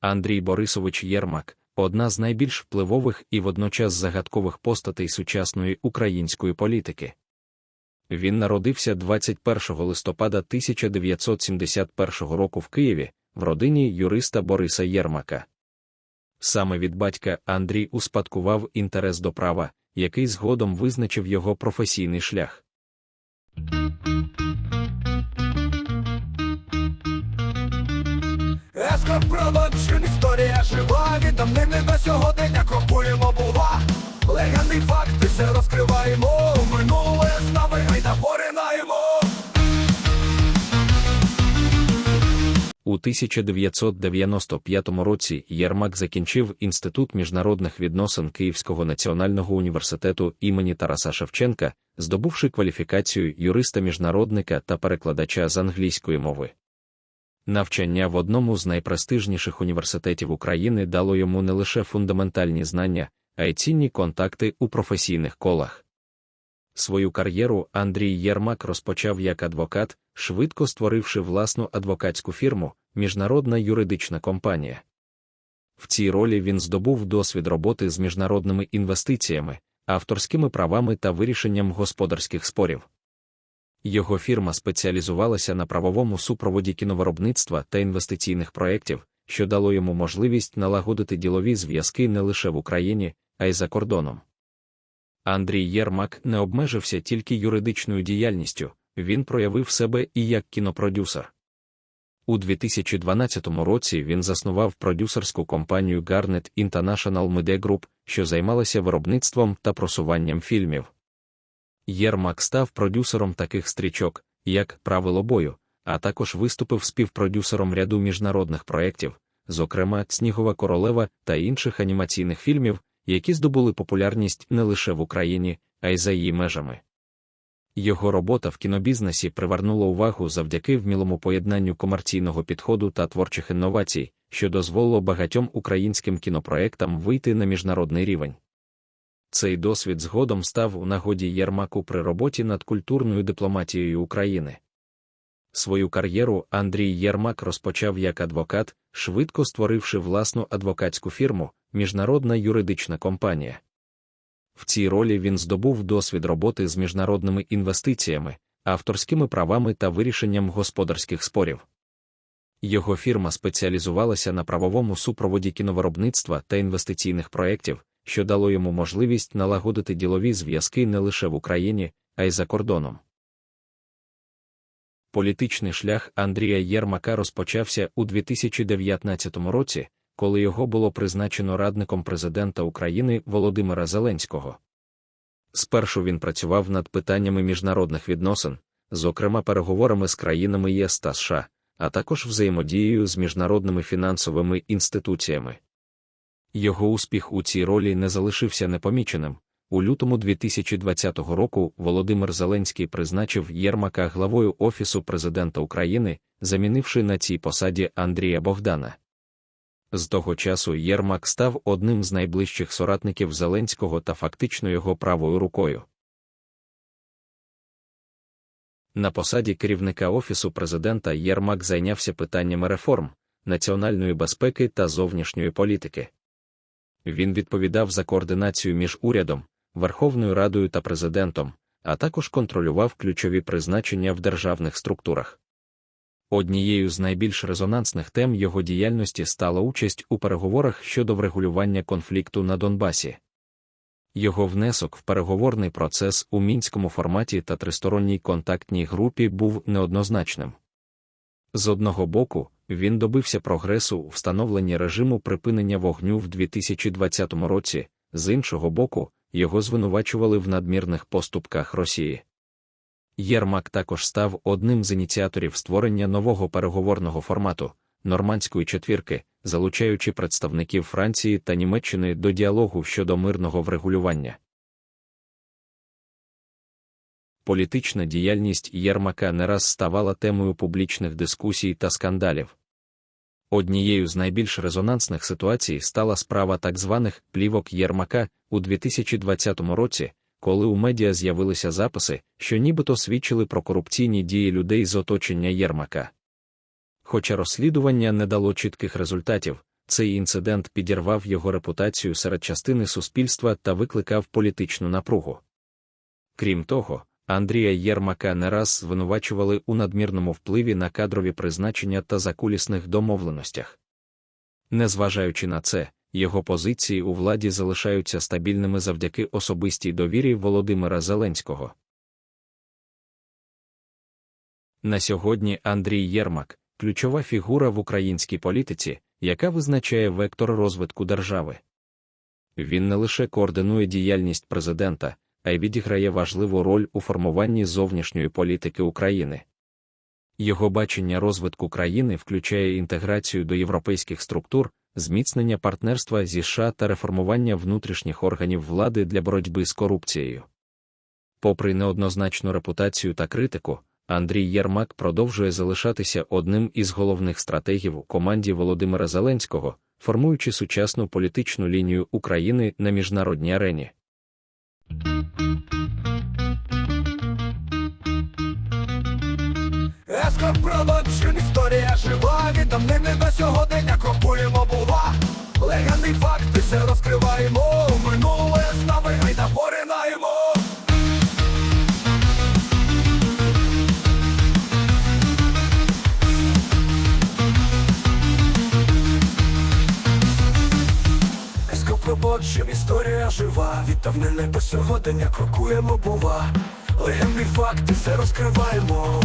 Андрій Борисович Єрмак одна з найбільш впливових і водночас загадкових постатей сучасної української політики. Він народився 21 листопада 1971 року в Києві в родині юриста Бориса Єрмака. Саме від батька Андрій успадкував інтерес до права, який згодом визначив його професійний шлях. Історія жива, від давнини до сьогодення кропуємо бува. Легенди факти все розкриваємо, минуле з нами гайда поринаємо. У 1995 році Єрмак закінчив Інститут міжнародних відносин Київського національного університету імені Тараса Шевченка, здобувши кваліфікацію юриста-міжнародника та перекладача з англійської мови. Навчання в одному з найпрестижніших університетів України дало йому не лише фундаментальні знання, а й цінні контакти у професійних колах. Свою кар'єру Андрій Єрмак розпочав як адвокат, швидко створивши власну адвокатську фірму, міжнародна юридична компанія. В цій ролі він здобув досвід роботи з міжнародними інвестиціями, авторськими правами та вирішенням господарських спорів. Його фірма спеціалізувалася на правовому супроводі кіновиробництва та інвестиційних проєктів, що дало йому можливість налагодити ділові зв'язки не лише в Україні, а й за кордоном. Андрій Єрмак не обмежився тільки юридичною діяльністю, він проявив себе і як кінопродюсер. У 2012 році він заснував продюсерську компанію Garnet International Media Group, що займалася виробництвом та просуванням фільмів. Єрмак став продюсером таких стрічок, як Правило бою, а також виступив співпродюсером ряду міжнародних проєктів, зокрема Снігова королева та інших анімаційних фільмів, які здобули популярність не лише в Україні, а й за її межами. Його робота в кінобізнесі привернула увагу завдяки вмілому поєднанню комерційного підходу та творчих інновацій, що дозволило багатьом українським кінопроектам вийти на міжнародний рівень. Цей досвід згодом став у нагоді Єрмаку при роботі над культурною дипломатією України. Свою кар'єру Андрій Єрмак розпочав як адвокат, швидко створивши власну адвокатську фірму, міжнародна юридична компанія. В цій ролі він здобув досвід роботи з міжнародними інвестиціями, авторськими правами та вирішенням господарських спорів. Його фірма спеціалізувалася на правовому супроводі кіновиробництва та інвестиційних проєктів, що дало йому можливість налагодити ділові зв'язки не лише в Україні, а й за кордоном. Політичний шлях Андрія Єрмака розпочався у 2019 році, коли його було призначено радником президента України Володимира Зеленського. Спершу він працював над питаннями міжнародних відносин, зокрема переговорами з країнами ЄС та США, а також взаємодією з міжнародними фінансовими інституціями. Його успіх у цій ролі не залишився непоміченим. У лютому 2020 року Володимир Зеленський призначив Єрмака главою Офісу президента України, замінивши на цій посаді Андрія Богдана. З того часу Єрмак став одним з найближчих соратників Зеленського та фактично його правою рукою. На посаді керівника Офісу президента Єрмак зайнявся питаннями реформ, національної безпеки та зовнішньої політики. Він відповідав за координацію між урядом, Верховною Радою та президентом, а також контролював ключові призначення в державних структурах. Однією з найбільш резонансних тем його діяльності стала участь у переговорах щодо врегулювання конфлікту на Донбасі. Його внесок в переговорний процес у мінському форматі та тристоронній контактній групі був неоднозначним. З одного боку, він добився прогресу у встановленні режиму припинення вогню в 2020 році, з іншого боку, його звинувачували в надмірних поступках Росії. Єрмак також став одним з ініціаторів створення нового переговорного формату нормандської четвірки, залучаючи представників Франції та Німеччини до діалогу щодо мирного врегулювання. Політична діяльність Єрмака не раз ставала темою публічних дискусій та скандалів. Однією з найбільш резонансних ситуацій стала справа так званих плівок Єрмака у 2020 році, коли у медіа з'явилися записи, що нібито свідчили про корупційні дії людей з оточення Єрмака. Хоча розслідування не дало чітких результатів, Цей інцидент підірвав його репутацію серед частини суспільства та викликав політичну напругу. Крім того, Андрія Єрмака не раз звинувачували у надмірному впливі на кадрові призначення та закулісних домовленостях. Незважаючи на це, його позиції у владі залишаються стабільними завдяки особистій довірі Володимира Зеленського. На сьогодні Андрій Єрмак ключова фігура в українській політиці, яка визначає вектор розвитку держави. Він не лише координує діяльність президента, а й відіграє важливу роль у формуванні зовнішньої політики України. Його бачення розвитку країни включає інтеграцію до європейських структур, зміцнення партнерства зі США та реформування внутрішніх органів влади для боротьби з корупцією. Попри неоднозначну репутацію та критику, Андрій Єрмак продовжує залишатися одним із головних стратегів у команді Володимира Зеленського, формуючи сучасну політичну лінію України на міжнародній арені. Ескор Продакшн, історія жива, від давнини до сьогодення Ескор історія жива, від давнини по сьогодення крокуємо бува. Легенди факти все розкриваємо,